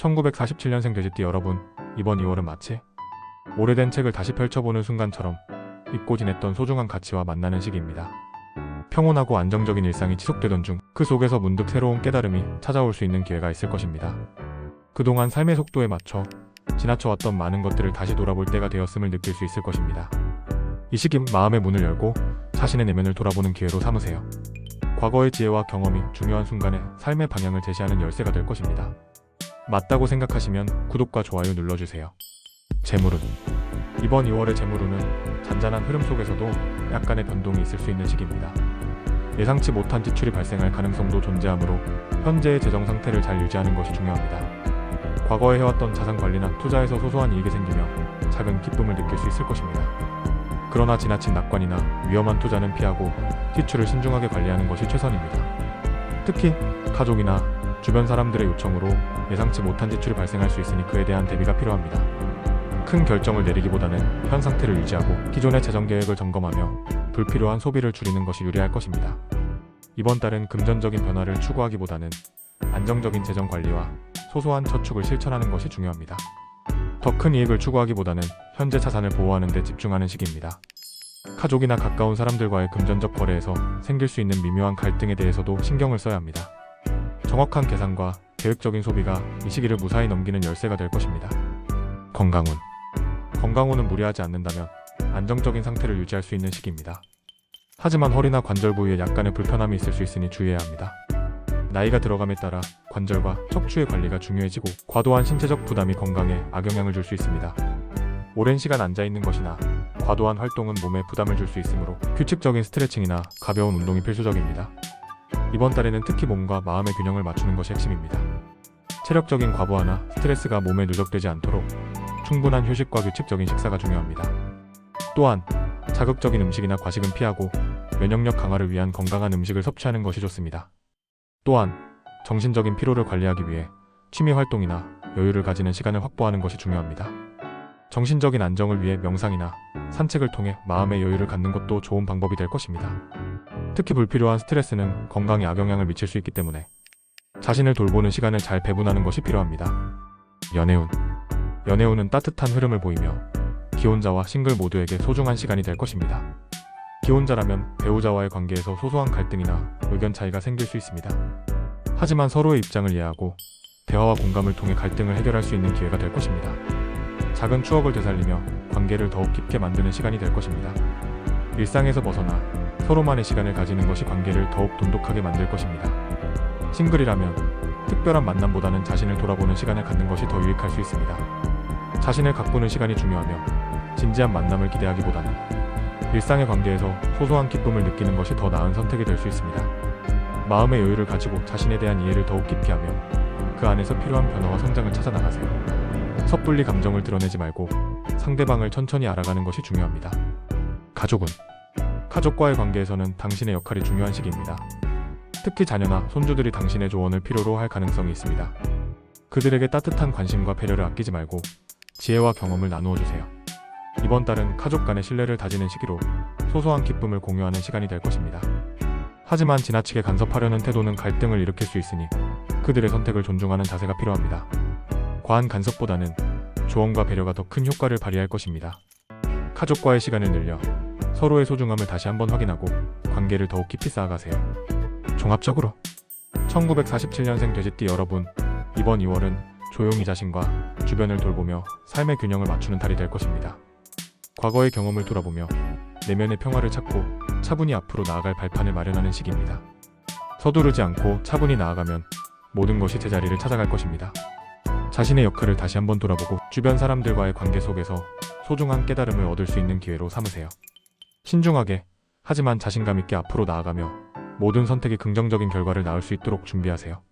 1947년생 돼지띠 여러분, 이번 2월은 마치 오래된 책을 다시 펼쳐보는 순간처럼 잊고 지냈던 소중한 가치와 만나는 시기입니다. 평온하고 안정적인 일상이 지속되던 중 그 속에서 문득 새로운 깨달음이 찾아올 수 있는 기회가 있을 것입니다. 그동안 삶의 속도에 맞춰 지나쳐왔던 많은 것들을 다시 돌아볼 때가 되었음을 느낄 수 있을 것입니다. 이 시기 마음의 문을 열고 자신의 내면을 돌아보는 기회로 삼으세요. 과거의 지혜와 경험이 중요한 순간에 삶의 방향을 제시하는 열쇠가 될 것입니다. 맞다고 생각하시면 구독과 좋아요 눌러주세요. 재물운 이번 2월의 재물운은 잔잔한 흐름 속에서도 약간의 변동이 있을 수 있는 시기입니다. 예상치 못한 지출이 발생할 가능성도 존재하므로 현재의 재정 상태를 잘 유지하는 것이 중요합니다. 과거에 해왔던 자산 관리나 투자에서 소소한 이익이 생기며 작은 기쁨을 느낄 수 있을 것입니다. 그러나 지나친 낙관이나 위험한 투자는 피하고 지출을 신중하게 관리하는 것이 최선입니다. 특히 가족이나 주변 사람들의 요청으로 예상치 못한 지출이 발생할 수 있으니 그에 대한 대비가 필요합니다. 큰 결정을 내리기보다는 현 상태를 유지하고 기존의 재정 계획을 점검하며 불필요한 소비를 줄이는 것이 유리할 것입니다. 이번 달은 금전적인 변화를 추구하기보다는 안정적인 재정 관리와 소소한 저축을 실천하는 것이 중요합니다. 더 큰 이익을 추구하기보다는 현재 자산을 보호하는 데 집중하는 시기입니다. 가족이나 가까운 사람들과의 금전적 거래에서 생길 수 있는 미묘한 갈등에 대해서도 신경을 써야 합니다. 정확한 계산과 계획적인 소비가 이 시기를 무사히 넘기는 열쇠가 될 것입니다. 건강운 건강운은 무리하지 않는다면 안정적인 상태를 유지할 수 있는 시기입니다. 하지만 허리나 관절 부위에 약간의 불편함이 있을 수 있으니 주의해야 합니다. 나이가 들어감에 따라 관절과 척추의 관리가 중요해지고 과도한 신체적 부담이 건강에 악영향을 줄 수 있습니다. 오랜 시간 앉아 있는 것이나 과도한 활동은 몸에 부담을 줄 수 있으므로 규칙적인 스트레칭이나 가벼운 운동이 필수적입니다. 이번 달에는 특히 몸과 마음의 균형을 맞추는 것이 핵심입니다. 체력적인 과부하나 스트레스가 몸에 누적되지 않도록 충분한 휴식과 규칙적인 식사가 중요합니다. 또한 자극적인 음식이나 과식은 피하고 면역력 강화를 위한 건강한 음식을 섭취하는 것이 좋습니다. 또한 정신적인 피로를 관리하기 위해 취미 활동이나 여유를 가지는 시간을 확보하는 것이 중요합니다. 정신적인 안정을 위해 명상이나 산책을 통해 마음의 여유를 갖는 것도 좋은 방법이 될 것입니다. 특히 불필요한 스트레스는 건강에 악영향을 미칠 수 있기 때문에 자신을 돌보는 시간을 잘 배분하는 것이 필요합니다. 연애운 연애운은 따뜻한 흐름을 보이며 기혼자와 싱글 모두에게 소중한 시간이 될 것입니다. 기혼자라면 배우자와의 관계에서 소소한 갈등이나 의견 차이가 생길 수 있습니다. 하지만 서로의 입장을 이해하고 대화와 공감을 통해 갈등을 해결할 수 있는 기회가 될 것입니다. 작은 추억을 되살리며 관계를 더욱 깊게 만드는 시간이 될 것입니다. 일상에서 벗어나 서로만의 시간을 가지는 것이 관계를 더욱 돈독하게 만들 것입니다. 싱글이라면 특별한 만남보다는 자신을 돌아보는 시간을 갖는 것이 더 유익할 수 있습니다. 자신을 가꾸는 시간이 중요하며 진지한 만남을 기대하기보다는 일상의 관계에서 소소한 기쁨을 느끼는 것이 더 나은 선택이 될 수 있습니다. 마음의 여유를 가지고 자신에 대한 이해를 더욱 깊게 하며 그 안에서 필요한 변화와 성장을 찾아 나가세요. 섣불리 감정을 드러내지 말고 상대방을 천천히 알아가는 것이 중요합니다. 가족은 가족과의 관계에서는 당신의 역할이 중요한 시기입니다. 특히 자녀나 손주들이 당신의 조언을 필요로 할 가능성이 있습니다. 그들에게 따뜻한 관심과 배려를 아끼지 말고 지혜와 경험을 나누어 주세요. 이번 달은 가족 간의 신뢰를 다지는 시기로 소소한 기쁨을 공유하는 시간이 될 것입니다. 하지만 지나치게 간섭하려는 태도는 갈등을 일으킬 수 있으니 그들의 선택을 존중하는 자세가 필요합니다. 과한 간섭보다는 조언과 배려가 더 큰 효과를 발휘할 것입니다. 가족과의 시간을 늘려 서로의 소중함을 다시 한번 확인하고 관계를 더욱 깊이 쌓아가세요. 종합적으로 1947년생 돼지띠 여러분, 이번 2월은 조용히 자신과 주변을 돌보며 삶의 균형을 맞추는 달이 될 것입니다. 과거의 경험을 돌아보며 내면의 평화를 찾고 차분히 앞으로 나아갈 발판을 마련하는 시기입니다. 서두르지 않고 차분히 나아가면 모든 것이 제자리를 찾아갈 것입니다. 자신의 역할을 다시 한번 돌아보고 주변 사람들과의 관계 속에서 소중한 깨달음을 얻을 수 있는 기회로 삼으세요. 신중하게 하지만 자신감 있게 앞으로 나아가며 모든 선택이 긍정적인 결과를 낳을 수 있도록 준비하세요.